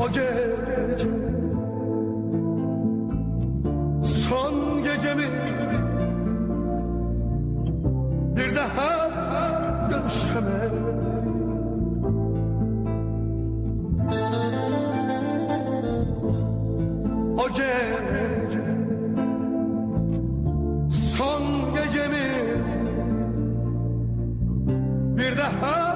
o gece Son gecemi Bir daha görüşemedim O gece Son gecemi Bir daha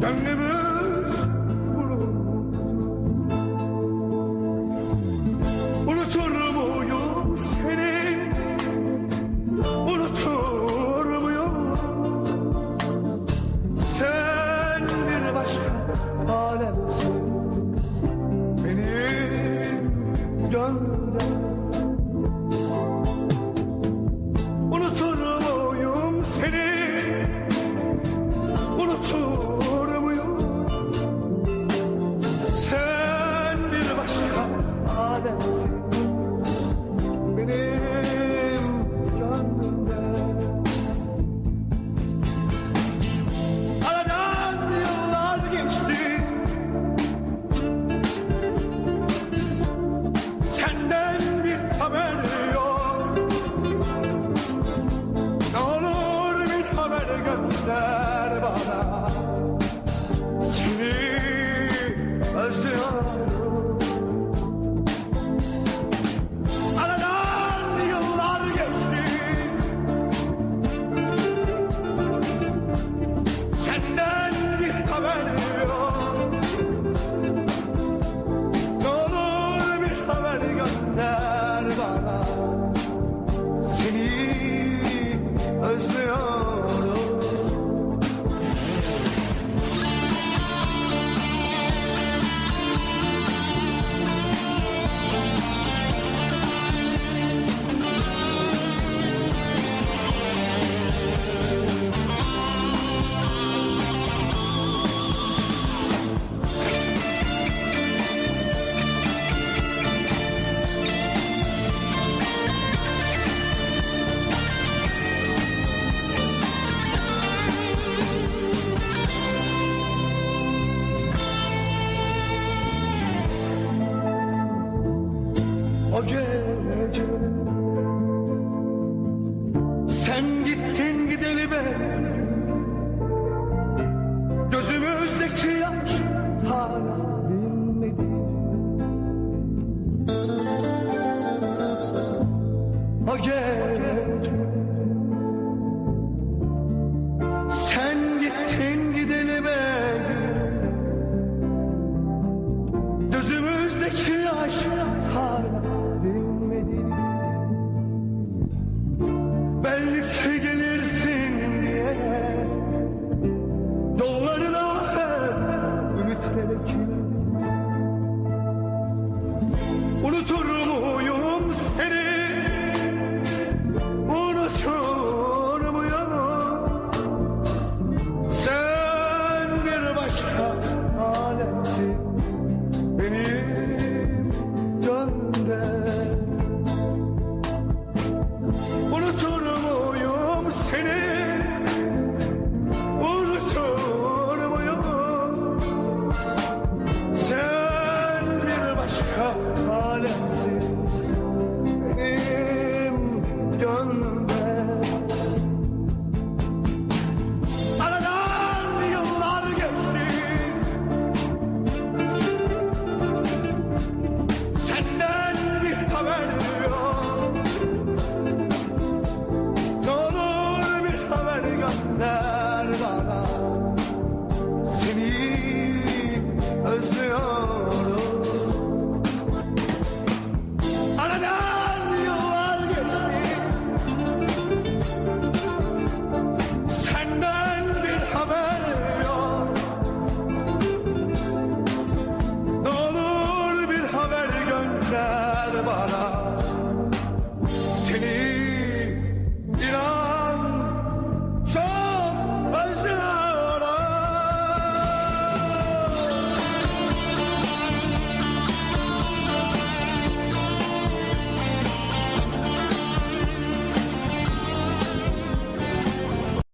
Gönlümün oye ready.